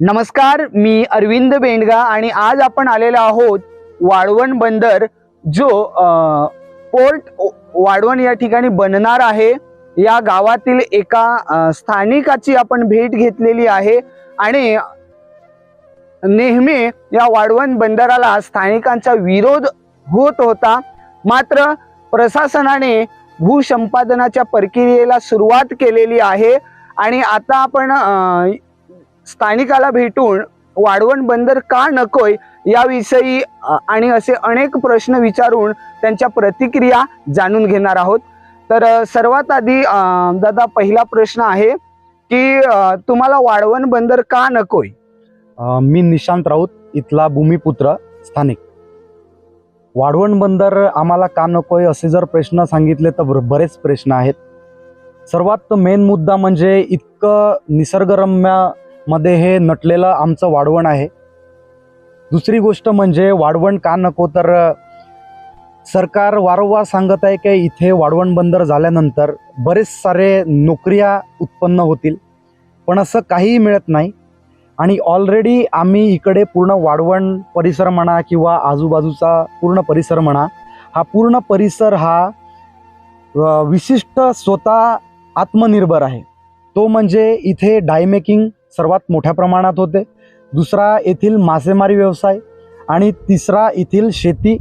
नमस्कार मी अरविंद बेंडगा आणि आज आपण आलेलो आहोत वाढवण बंदर जो पोर्ट वाढवण या ठिकाणी बनणार आहे. या गावातील एका स्थानिकाची आपण भेट घेतलेली आहे आणि नेहमी या वाढवण बंदराला स्थानिकांचा विरोध होत होता. मात्र प्रशासनाने भूसंपादनाच्या प्रक्रियेला सुरुवात केलेली आहे आणि आता आपण स्थानिकाला भेटून वाढवण बंदर का नकोय याविषयी आणि असे अनेक प्रश्न विचारून त्यांच्या प्रतिक्रिया जाणून घेणार आहोत. तर सर्वात आधी दादा पहिला प्रश्न आहे की तुम्हाला वाढवण बंदर का नकोय? मी निशांत राऊत इथला भूमिपुत्र स्थानिक. वाढवण बंदर आम्हाला का नकोय असे जर प्रश्न सांगितले तर बरेच प्रश्न आहेत. सर्वात मेन मुद्दा म्हणजे इतकं निसर्गरम्य मध्ये हे नटलेलं आमचं वाढवण आहे. दुसरी गोष्ट म्हणजे वाढवण का नको तर सरकार वारंवार सांगत आहे की इथे वाढवण बंदर झाल्यानंतर बरेच सारे नोकऱ्या उत्पन्न होतील पण असं काहीही मिळत नाही. आणि ऑलरेडी आम्ही इकडे पूर्ण वाढवण परिसर म्हणा किंवा आजूबाजूचा पूर्ण परिसर म्हणा हा पूर्ण परिसर हा विशिष्ट स्वतः आत्मनिर्भर आहे. तो म्हणजे इथे डायमेकिंग सर्वात मोठ्या प्रमाणात होते. दुसरा येथील मासेमारी व्यवसाय आणि तिसरा येथील शेती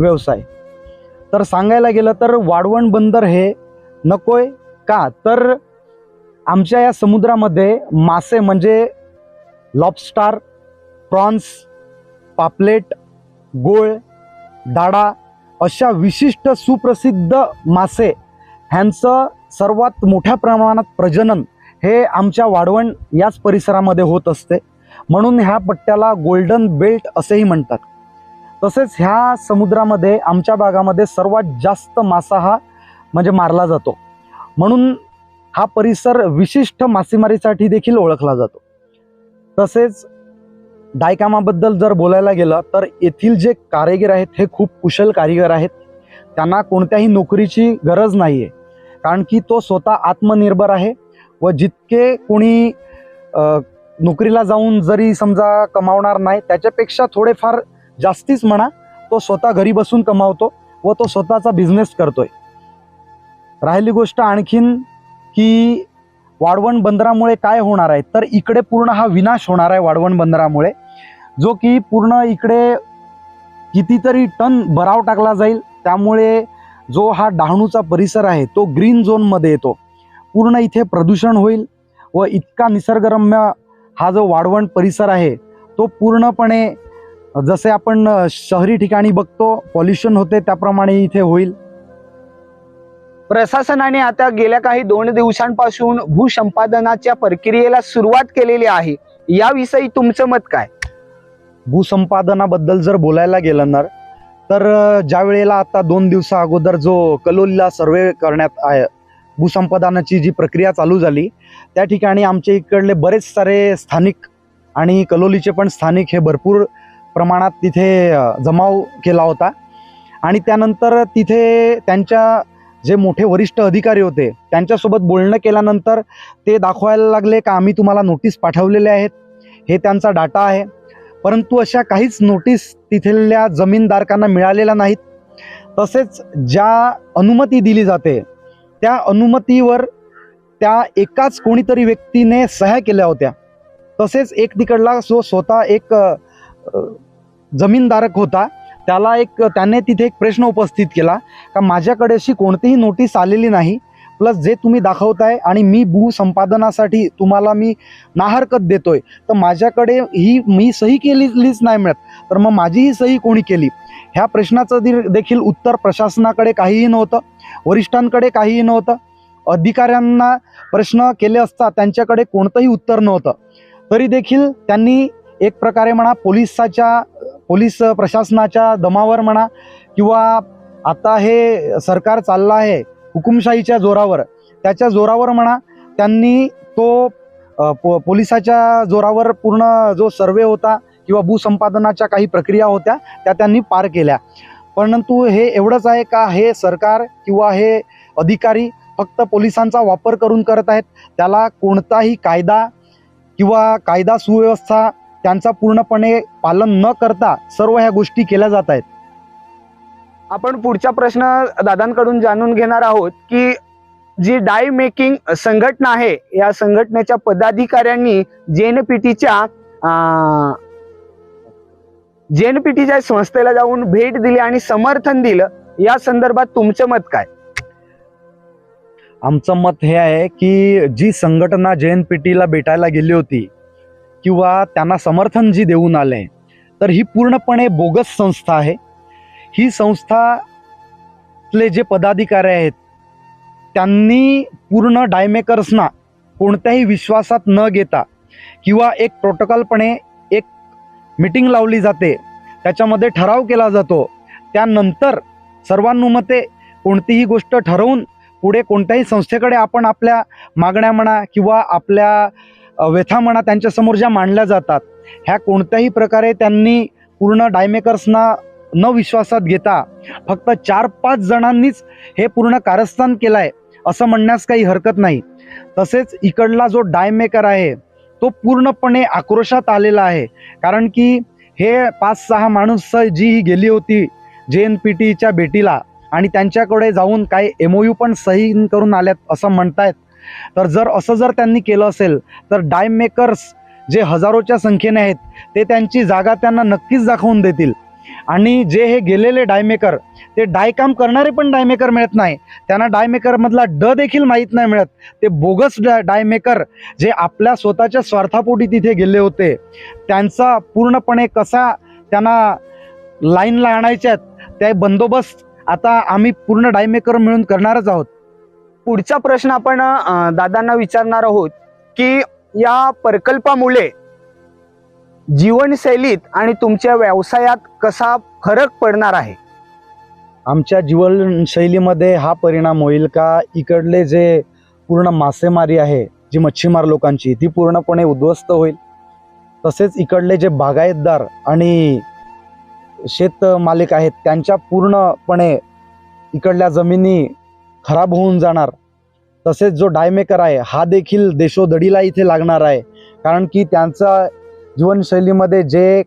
व्यवसाय. तर सांगायला गेलं तर वाढवण बंदर हे नकोय का? तर आमच्या या समुद्रामध्ये मासे म्हणजे लॉबस्टार प्रॉन्स पापलेट गोळ दाडा अशा विशिष्ट सुप्रसिद्ध मासे ह्यांचं सर्वात मोठ्या प्रमाणात प्रजनन हे आमच्या वाढवण याच परिसरामध्ये होत असते. म्हणून ह्या पट्ट्याला गोल्डन बेल्ट असेही म्हणतात. तसेच ह्या समुद्रामध्ये आमच्या भागामध्ये सर्वात जास्त मासा हा म्हणजे मारला जातो. म्हणून हा परिसर विशिष्ट मासेमारीसाठी देखील ओळखला जातो. तसेच डायकामाबद्दल जर बोलायला गेलं तर येथील जे कारागीर आहेत हे खूप कुशल कारीगर आहेत. त्यांना कोणत्याही नोकरीची गरज नाही आहे कारण की तो स्वतः आत्मनिर्भर आहे. व जितके कोणी नोकरीला जाऊन जरी समजा कमावणार नाही त्याच्यापेक्षा थोडेफार जास्तीच म्हणा तो स्वतः घरी बसून कमावतो व तो स्वतःचा बिझनेस करतोय. राहिली गोष्ट आणखीन की वाढवण बंदरामुळे काय होणार आहे? तर इकडे पूर्ण हा विनाश होणार आहे वाढवण बंदरामुळे. जो की पूर्ण इकडे कितीतरी टन भराव टाकला जाईल. त्यामुळे जो हा डहाणूचा परिसर आहे तो ग्रीन झोनमध्ये येतो. पूर्ण इथे प्रदूषण होईल व इतका निसर्गरम्य हा जो वाढवण परिसर आहे तो पूर्णपणे जसे आपण शहरी ठिकाणी बघतो पॉल्युशन होते त्याप्रमाणे इथे होईल. प्रशासनाने आता गेल्या काही दोन दिवसांपासून भूसंपादनाच्या प्रक्रियेला सुरुवात केलेली आहे. याविषयी तुमचं मत काय? भूसंपादनाबद्दल जर बोलायला गेलं ना तर ज्या वेळेला आता दोन दिवसा अगोदर जो कलोलीला सर्वे करण्यात आहे भूसंपादनाची जी प्रक्रिया चालू झाली त्या ठिकाणी आमच्या इकडले बरेच सारे स्थानिक आणि कलोलीचे पण स्थानिक हे भरपूर प्रमाणात तिथे जमाव केला होता. आणि त्यानंतर तिथे त्यांच्या जे मोठे वरिष्ठ अधिकारी होते त्यांच्यासोबत बोलणं केल्यानंतर ते दाखवायला लागले का आम्ही तुम्हाला नोटीस पाठवलेले आहेत हे त्यांचा डाटा आहे. परंतु अशा काहीच नोटीस तिथल्या जमीनधारकांना मिळालेल्या नाहीत. तसेच ज्या अनुमती दिली जाते त्या अनुमतीवर त्या एकाच कोणीतरी व्यक्तीने सह्या केल्या होत्या. तसेच एक तिकडला जो स्वतः एक जमीनधारक होता त्याला एक त्याने तिथे एक प्रश्न उपस्थित केला का माझ्याकडे अशी कोणतीही नोटीस आलेली नाही प्लस जे तुम्ही दाखवताय आणि मी भूसंपादनासाठी तुम्हाला मी नाहरकत देतोय तर माझ्याकडे ही मी सही केलीच नाही मिळत. तर मग माझी ही सही कोणी केली? ह्या प्रश्नाचं दि- देखील उत्तर प्रशासनाकडे काहीही नव्हतं वरिष्ठांकडे काहीही नव्हतं अधिकाऱ्यांना प्रश्न केले असता त्यांच्याकडे कोणतंही उत्तर नव्हतं. तरी देखील त्यांनी एक प्रकारे म्हणा पोलिसाच्या पोलीस प्रशासनाच्या दमावर म्हणा किंवा आता हे सरकार चाललं आहे हुकुमशाहीच्या जोरावर. त्याच्या जोरावर म्हणा त्यांनी तो पो पोलिसाच्या जोरावर पूर्ण जो सर्वे होता किंवा भूसंपादनाच्या काही प्रक्रिया होत्या त्या त्यांनी पार केल्या. परंतु हे एवढंच आहे का हे सरकार किंवा हे अधिकारी फक्त पोलिसांचा वापर करून करत आहेत? त्याला कोणताही कायदा किंवा कायदा सुव्यवस्था त्यांचा पूर्णपणे पालन न करता सर्व ह्या गोष्टी केल्या जात आहेत. आपण पुढचा प्रश्न दादांकडून जाणून घेणार आहोत की जी डाय मेकिंग संघटना आहे या संघटनेच्या पदाधिकाऱ्यांनी जेएनपीटीच्या जेएनपीटीच्या संस्थेला जाऊन भेट दिली आणि समर्थन दिलं. या संदर्भात तुमचं मत काय? आमचं मत हे आहे की जी संघटना जे एन पी भेटायला गेली होती किंवा त्यांना समर्थन जी देऊन आले तर ही पूर्णपणे बोगस संस्था आहे. ही संस्थातले जे पदाधिकारी आहेत त्यांनी पूर्ण डायमेकर्सना कोणत्याही विश्वासात न घेता किंवा एक प्रोटोकॉलपणे एक मीटिंग लावली जाते त्याच्यामध्ये ठराव केला जातो त्यानंतर सर्वानुमते कोणतीही गोष्ट ठरवून पुढे कोणत्याही संस्थेकडे आपण आपल्या मागण्या म्हणा किंवा आपल्या व्यथा म्हणा त्यांच्यासमोर ज्या मांडल्या जातात ह्या कोणत्याही प्रकारे त्यांनी पूर्ण डायमेकर्सना न विश्वासात घेता फक्त चार पाच जणांनीच हे पूर्ण कारस्थान केलं आहे असं म्हणण्यास काही हरकत नाही. तसेच इकडला जो डायमेकर आहे तो पूर्णपणे आक्रोशात आलेला आहे. कारण की हे पाच सहा माणूस जी ही गेली होती जे एन पी टीच्या भेटीला आणि त्यांच्याकडे जाऊन काही एम ओ यू पण सही करून आल्यात असं म्हणतायत. तर जर असं जर त्यांनी केलं असेल तर डायमेकर्स जे हजारोच्या संख्येने आहेत ते त्यांची जागा त्यांना नक्कीच दाखवून देतील. आणि जे हे गेलेले डायमेकर ते डायकाम करणारे पण डायमेकर मिळत नाही. त्यांना डायमेकरमधला ड देखील माहीत नाही मिळत. ते बोगस डा डायमेकर जे आपल्या स्वतःच्या स्वार्थापोटी तिथे गेले होते त्यांचा पूर्णपणे कसा त्यांना लाईनला आणायच्यात त्या बंदोबस्त आता आम्ही पूर्ण डायमेकर मिळून करणारच आहोत. पुढचा प्रश्न आपण दादांना विचारणार आहोत की या प्रकल्पामुळे जीवनशैलीत आणि तुमच्या व्यवसायात कसा फरक पडणार आहे? आमच्या जीवनशैलीमध्ये हा परिणाम होईल का? इकडले जे पूर्ण मासेमारी आहे जी मच्छीमार लोकांची ती पूर्णपणे उद्ध्वस्त होईल. तसेच इकडले जे बागायतदार आणि शेत मालिक आहेत त्यांच्या पूर्णपणे इकडल्या जमिनी खराब होऊन जाणार. तसेच जो डायमेकर आहे हा देखील देशोदडीला इथे लागणार आहे. कारण की त्यांचा जीवनशैलीमध्ये जे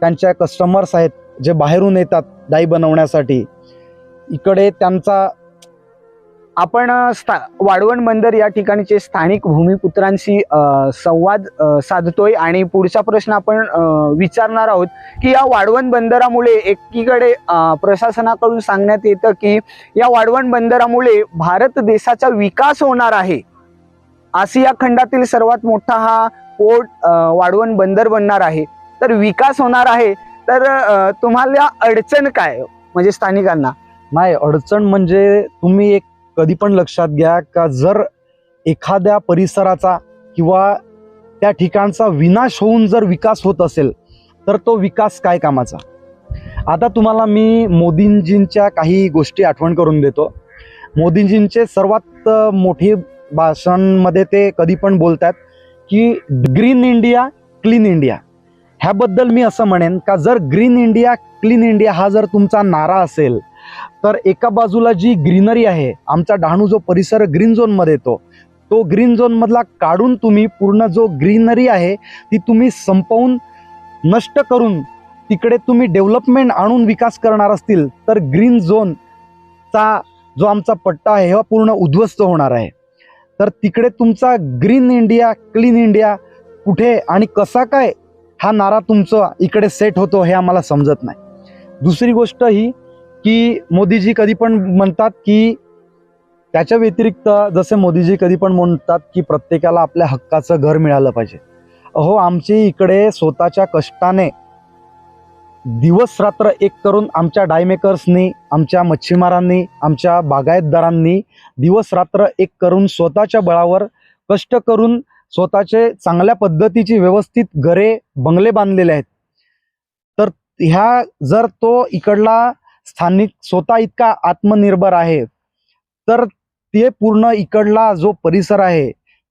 त्यांच्या कस्टमर्स आहेत जे बाहेरून येतात डाई बनवण्यासाठी इकडे त्यांचा आपण स्था वाढवण बंदर या ठिकाणीचे स्थानिक भूमिपुत्रांशी संवाद साधतोय आणि पुढचा प्रश्न आपण विचारणार आहोत की या वाढवण बंदरामुळे एकीकडे प्रशासनाकडून सांगण्यात येतं की या वाढवण बंदरामुळे भारत देशाचा विकास होणार आहे. आशिया खंडातील सर्वात मोठा हा पोर्ट वाढवण बंदर बनणार आहे. तर विकास होणार आहे. तर तुम्हाला अडचण काय म्हणजे स्थानिकांना. नाही अडचण म्हणजे तुम्ही एक कधी पण लक्षात घ्या का जर एखाद्या परिसराचा किंवा त्या ठिकाणचा विनाश होऊन जर विकास होत असेल तर तो विकास काय कामाचा? आता तुम्हाला मी मोदींजींच्या काही गोष्टी आठवण करून देतो. मोदींजींचे सर्वात मोठी भाषणांमध्ये ते कधी पण बोलतात की ग्रीन इंडिया क्लीन इंडिया ह्याबद्दल मी असं म्हणेन का जर ग्रीन इंडिया क्लीन इंडिया हा जर तुमचा नारा असेल तर एका बाजूला जी ग्रीनरी आहे आमचा डहाणू जो परिसर ग्रीन झोनमध्ये येतो तो ग्रीन झोनमधला काढून तुम्ही पूर्ण जो ग्रीनरी आहे ती तुम्ही संपवून नष्ट करून तिकडे तुम्ही डेव्हलपमेंट आणून विकास करणार असतील तर ग्रीन झोनचा जो आमचा पट्टा आहे हा पूर्ण उद्ध्वस्त होणार आहे. तर तिकडे तुमचा ग्रीन इंडिया क्लीन इंडिया कुठे आणि कसा काय हा नारा तुमचा इकडे सेट होतो हे आम्हाला समजत नाही. दुसरी गोष्ट ही की मोदीजी कधी पण म्हणतात की त्याच्या व्यतिरिक्त जसे मोदीजी कधी पण म्हणतात की प्रत्येकाला आपल्या हक्काचं घर मिळालं पाहिजे. अहो आमची इकडे स्वतःच्या कष्टाने दिवस रात्र एक करून आमच्या डायमेकर्सनी आमच्या मच्छीमारांनी आमच्या बागायतदारांनी दिवस रात्र एक करून स्वतःच्या बळावर कष्ट करून स्वतःचे चांगल्या पद्धतीची व्यवस्थित घरे बंगले बांधलेले आहेत. तर ह्या जर तो इकडला स्थानिक स्वतः इतका आत्मनिर्भर आहे तर ते पूर्ण इकडला जो परिसर आहे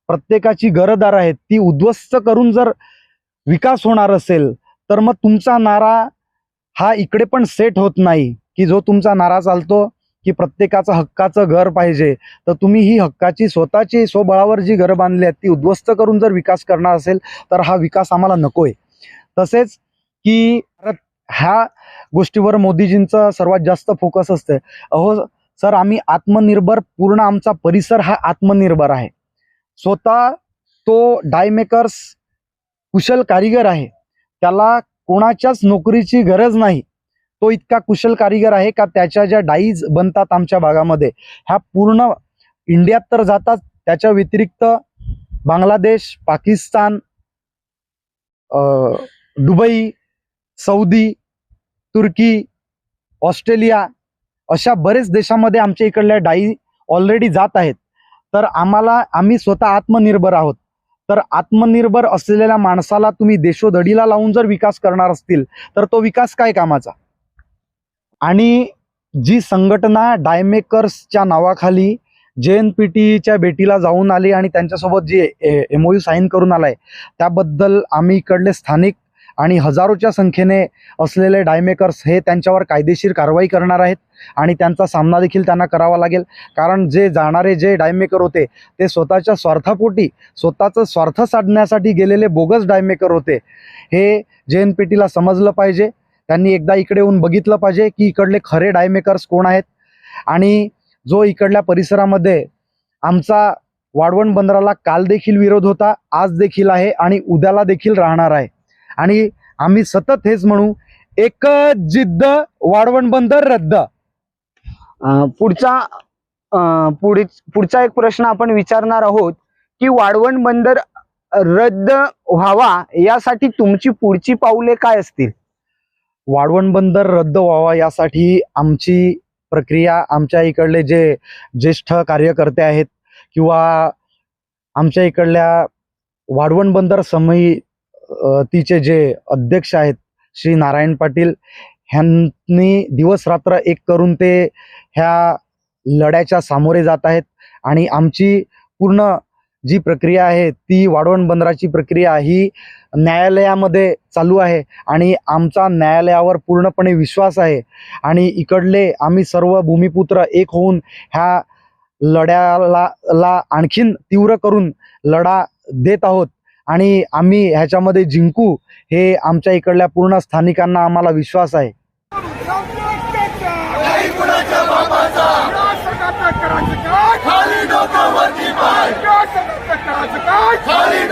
प्रत्येकाची घरदार आहेत ती उद्ध्वस्त करून जर विकास होणार असेल तर मग तुमचा नारा हा इकडे पण सेट होत नाही की जो तुमचा नारा चालतो की प्रत्येकाचं हक्काचं घर पाहिजे. तर तुम्ही ही हक्काची स्वतःची स्वबळावर जी घरं बांधली आहेत ती उद्ध्वस्त करून जर विकास करणार असेल तर हा विकास आम्हाला नकोय. तसेच की भारत ह्या गोष्टीवर मोदीजींचं सर्वात जास्त फोकस असतं अहो सर आम्ही आत्मनिर्भर पूर्ण आमचा परिसर हा आत्मनिर्भर आहे. स्वतः तो डायमेकर्स कुशल कारीगर आहे. त्याला कोणाच्याच नोकरीची गरज नाही. तो इतका कुशल कारीगर आहे का त्याच्या ज्या डाईज बनतात आमच्या भागामध्ये ह्या पूर्ण इंडियात तर जातात. त्याच्या व्यतिरिक्त बांगलादेश पाकिस्तान दुबई सौदी तुर्की ऑस्ट्रेलिया अशा बरेच देशामध्ये आमच्या इकडल्या डाई ऑलरेडी जात आहेत. तर आम्हाला आम्ही स्वतः आत्मनिर्भर आहोत. तर आत्मनिर्भर असलेल्या माणसाला तुम्ही देशोधडीला लावून जर विकास करणार असतील तर तो विकास काय कामाचा? आणि जी संघटना डायमेकर्सच्या नावाखाली जे एन पी टीच्या भेटीला जाऊन आली आणि त्यांच्यासोबत जी एम साईन करून आलाय त्याबद्दल आम्ही इकडले स्थानिक आणि हजारोच्या संख्येने असलेले डायमेकर्स हे त्यांच्यावर कायदेशीर कारवाई करणार आहेत आणि त्यांचा सामना देखील त्यांना करावा लागेल. कारण जे जाणारे जे डायमेकर होते ते स्वतःच्या स्वार्थापोटी स्वतःचं स्वार्थ साधण्यासाठी गेलेले बोगस डायमेकर होते. हे जे एन पी टीला समजलं पाहिजे. त्यांनी एकदा इकडे येऊन बघितलं पाहिजे की इकडले खरे डायमेकर्स कोण आहेत. आणि जो इकडल्या परिसरामध्ये आमचा वाढवण बंदराला काल देखील विरोध होता आज देखील आहे आणि उद्याला देखील राहणार आहे. आणि आम्ही सतत हेच म्हणू एक जिद्द वाढवण बंदर रद्द. पुढचा पुढचा एक प्रश्न आपण विचारणार आहोत की वाढवण बंदर रद्द व्हावा यासाठी तुमची पुढची पाऊले काय असतील? वाढवण बंदर रद्द व्हावा यासाठी आमची प्रक्रिया आमच्या इकडले जे ज्येष्ठ कार्यकर्ते आहेत किंवा आमच्या इकडल्या वाढवण बंदर तिचे जे अध्यक्ष आहेत श्री नारायण पाटील ह्यांनी दिवस रात्र एक करून ते ह्या लढ्याच्या सामोरे जात आहेत. आणि आमची पूर्ण जी प्रक्रिया आहे ती वाढवण बंदराची प्रक्रिया ही न्यायालयामध्ये चालू आहे. आणि आमचा न्यायालयावर पूर्णपणे विश्वास आहे. आणि इकडले आम्ही सर्व भूमिपुत्र एक होऊन ह्या लढ्याला ला आणखीन तीव्र करून लढा देत आहोत. आणि आम्ही ह्याच्यामध्ये जिंकू हे आमच्या इकडल्या पूर्ण स्थानिकांना आम्हाला विश्वास आहे. खाली